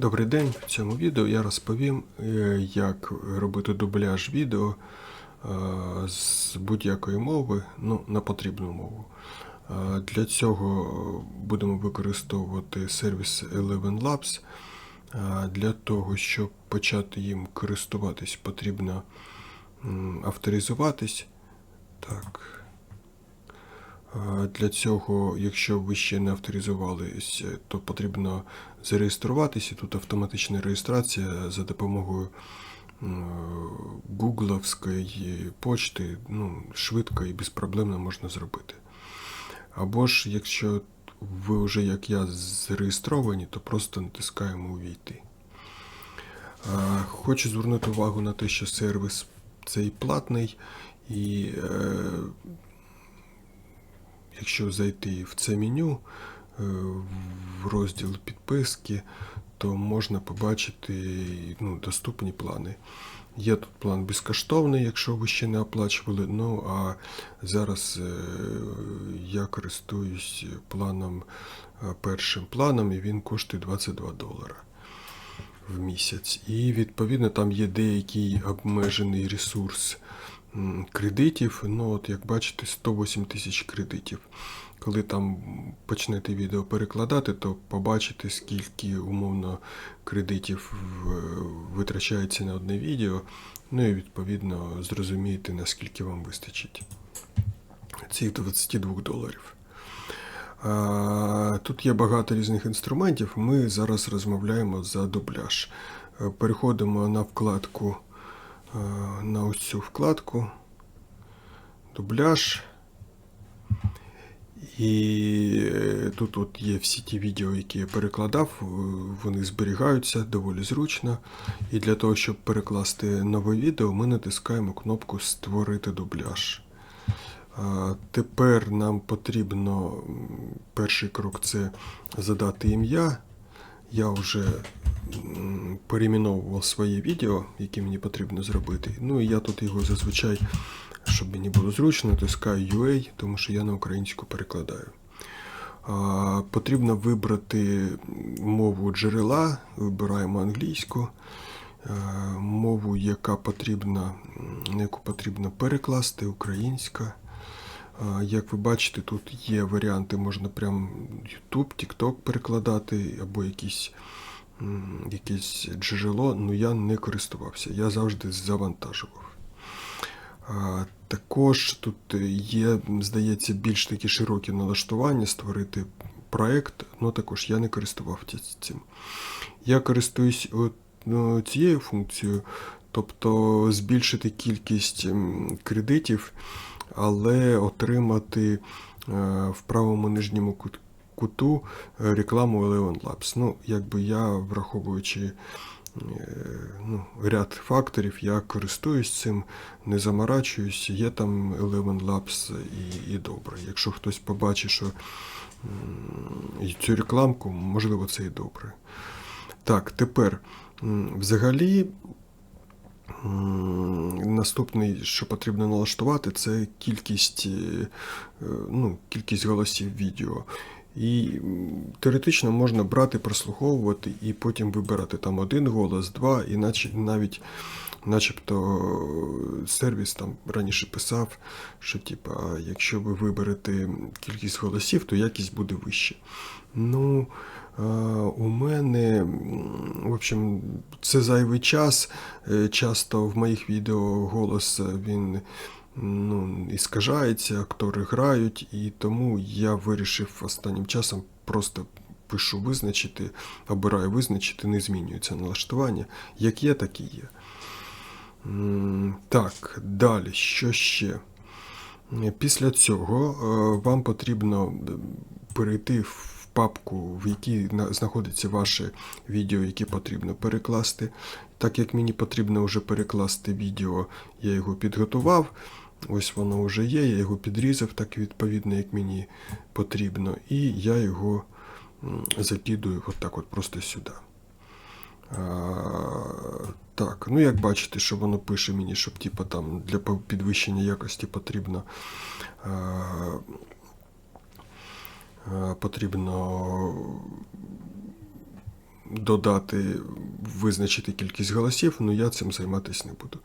Добрий день. В цьому відео я розповім, е, як робити дубляж відео е, з будь-якої мови ну, на потрібну мову. Е, Для цього будемо використовувати сервіс Eleven Labs. Для того, щоб почати їм користуватись, потрібно авторизуватись. Так. Для цього, якщо ви ще не авторизувались, е, то потрібно зареєструватися. Тут автоматична реєстрація за допомогою гугловської почти. Ну, швидко і безпроблемно можна зробити. Або ж, якщо ви вже, як я, зареєстровані, то просто натискаємо Увійти. Хочу звернути увагу на те, що сервіс цей платний, і е, якщо зайти в це меню в розділ підписки, то можна побачити ну, доступні плани. Є тут план безкоштовний, якщо ви ще не оплачували. Ну а зараз е, я користуюсь планом е, першим планом, і він коштує 22 долара в місяць. І відповідно там є деякий обмежений ресурс кредитів. Ну, от як бачите, 108 тисяч кредитів. Коли там почнете відео перекладати, то побачите, скільки умовно кредитів витрачається на одне відео. Ну і відповідно зрозумієте, наскільки вам вистачить цих 22 доларів. Тут є багато різних інструментів. Ми зараз розмовляємо за дубляж. Е, Переходимо на вкладку, е, на ось цю вкладку. Дубляж. І е, тут от є всі ті відео, які я перекладав, е, вони зберігаються доволі зручно. І для того, щоб перекласти нове відео, ми натискаємо кнопку Створити дубляж. Тепер нам потрібно перший крок це задати ім'я. Я вже перейменовував своє відео, яке мені потрібно зробити. Ну і я тут його зазвичай, щоб мені було зручно, натискаю UA, тому що я на українську перекладаю. Потрібно вибрати мову джерела, вибираємо англійську, Е, мову, яка потрібна, на яку потрібно перекласти, українська. Як ви бачите, тут є варіанти, можна прям YouTube, TikTok перекладати, або якісь, якесь джерело, але я не користувався, я завжди завантажував. Також тут є, здається, більш такі широкі налаштування створити проект, але також я не користувався цим. Я користуюсь ну, цією функцією, тобто збільшити кількість кредитів, але отримати е, в правому нижньому куту е, рекламу Eleven Labs. Ну, якби я, враховуючи е, ну, ряд факторів, я користуюсь цим, не заморачуюсь, є там Eleven Labs і, і добре. Якщо хтось побачить, що цю рекламку, можливо, це і добре. Так, тепер взагалі. Наступний, що потрібно налаштувати, це кількість, е, ну, кількість голосів відео. І теоретично можна брати, прослуховувати і потім вибирати там один голос, два, і наче, навіть начебто сервіс там раніше писав, що типа, якщо ви виберете кількість голосів, то якість буде вища. Ну, у мене, в общем, це зайвий час. Е, Часто в моїх відео голос е, він ну, іскажається, актори грають, і тому я вирішив останнім часом просто пишу визначити, обираю визначити, не змінюється налаштування. Як є, так і є. Так, далі, що ще? Після цього е, вам потрібно е, перейти в папку, в якій на- знаходиться ваше відео, яке потрібно перекласти. Так як мені потрібно вже перекласти відео, я його підготував. Ось воно вже є, я його підрізав так відповідно, як мені потрібно, і я його закидую от от просто сюди. А, так, ну як бачите, що воно пише мені, щоб типа, там, для підвищення якості потрібно, а, потрібно додати, визначити кількість голосів, але я цим займатися не буду.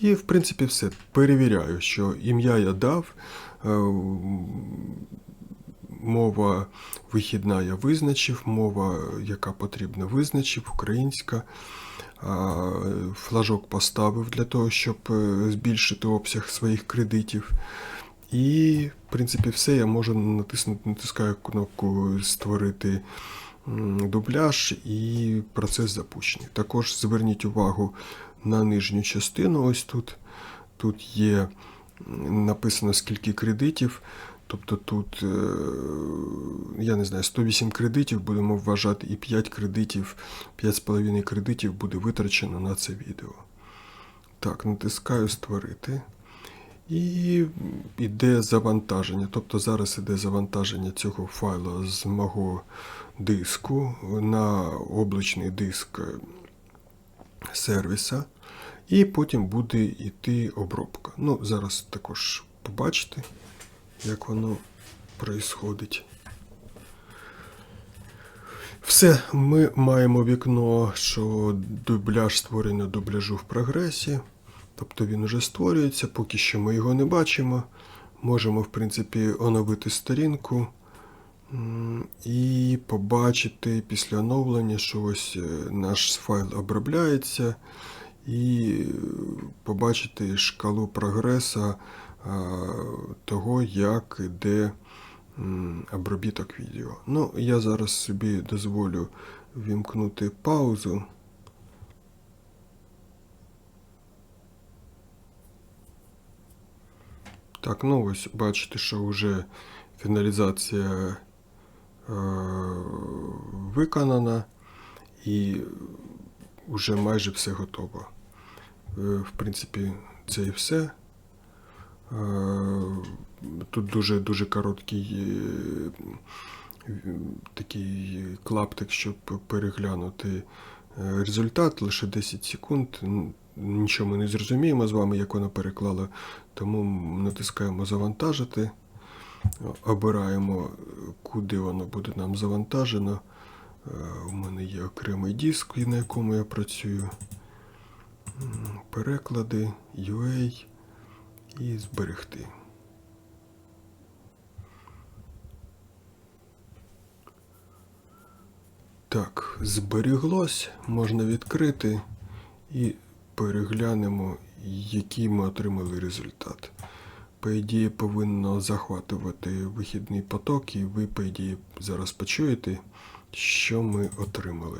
І, в принципі, все. Перевіряю, що ім'я я дав, е, мова вихідна я визначив, мова, яка потрібна, визначив, українська. Флажок поставив для того, щоб е, збільшити обсяг своїх кредитів. І, в принципі, все. Я можу натиснути, натискаю кнопку Створити дубляж і процес запущений. Також зверніть увагу на нижню частину. Ось тут. Тут є написано скільки кредитів. Тобто тут, е, я не знаю, 108 кредитів будемо вважати, і 5 кредитів, 5,5 кредитів буде витрачено на це відео. Так, натискаю Створити. І йде завантаження. Тобто зараз іде завантаження цього файла з мого диску на облачний диск сервіса. І потім буде йти обробка. Ну, зараз також побачите, як воно происходить. Все, ми маємо вікно, що дубляж створення дубляжу в прогресі. Тобто він уже створюється, поки що ми його не бачимо. Можемо, в принципі, оновити сторінку і побачити після оновлення, що ось е, наш файл обробляється, і е, побачити шкалу прогреса того, як йде обробіток відео. Ну, я зараз собі дозволю вімкнути паузу. Так, ну ось бачите, що вже фіналізація е, виконана і вже майже все готово. Е, в принципі, це і все. Е, тут дуже дуже короткий е, такий клаптик, щоб переглянути е, результат, лише 10 секунд. Нічого ми не зрозуміємо з вами, як воно переклало, тому натискаємо завантажити, обираємо, куди воно буде нам завантажено. Е, У мене є окремий диск, на якому я працюю. Переклади, UA і зберегти. Так, зберіглось, можна відкрити і переглянемо, який ми отримали результат. По ідеї, повинно захватувати вихідний поток, і ви, по ідеї, зараз почуєте, що ми отримали.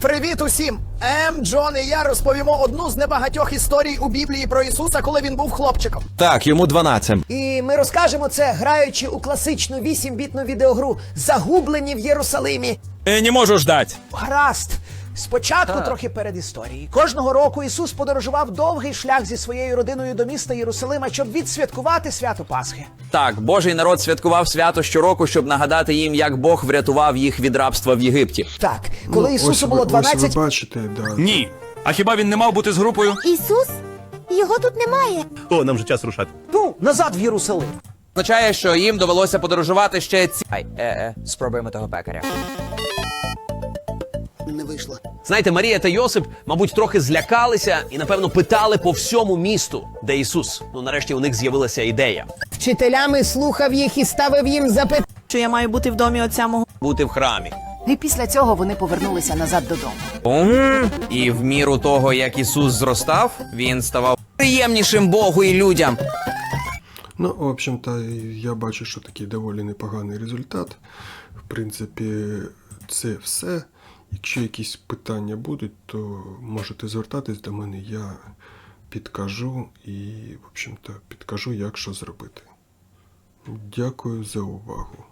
Привіт усім! Ем, Джон і я розповімо одну з небагатьох історій у Біблії про Ісуса, коли він був хлопчиком. Так, йому 12. І ми розкажемо це, граючи у класичну 8-бітну відеогру Загублені в Єрусалимі. Е, не можу ждать. Гаразд. Спочатку трохи перед історією. Кожного року Ісус подорожував довгий шлях зі своєю родиною до міста Єрусалима, щоб відсвяткувати свято Пасхи. Так, Божий народ святкував свято щороку, щоб нагадати їм, як Бог врятував їх від рабства в Єгипті. Так, коли Ну, Ісусу було Ось ви бачите, да. Ні. А хіба він не мав бути з групою? Ісус? Його тут немає. О, нам же час рушати. ну, назад в Єрусалим. Означає, що їм довелося подорожувати ще ці. Ай, е, е, спробуємо того пекаря. Не вийшло. Знаєте, Марія та Йосип, мабуть, трохи злякалися і, напевно, питали по всьому місту, де Ісус. Ну, нарешті у них з'явилася ідея Вчителями слухав їх і ставив їм запитання. що я маю бути в домі отця мого. бути в храмі. І після цього вони повернулися назад додому. Ом. І в міру того, як Ісус зростав, він ставав приємнішим Богу і людям. Ну, в общем-то, я бачу, що такий доволі непоганий результат. В принципі, це все. Якщо якісь питання будуть, то можете звертатись до мене, я підкажу і, в общем-то, підкажу, як що зробити. Дякую за увагу.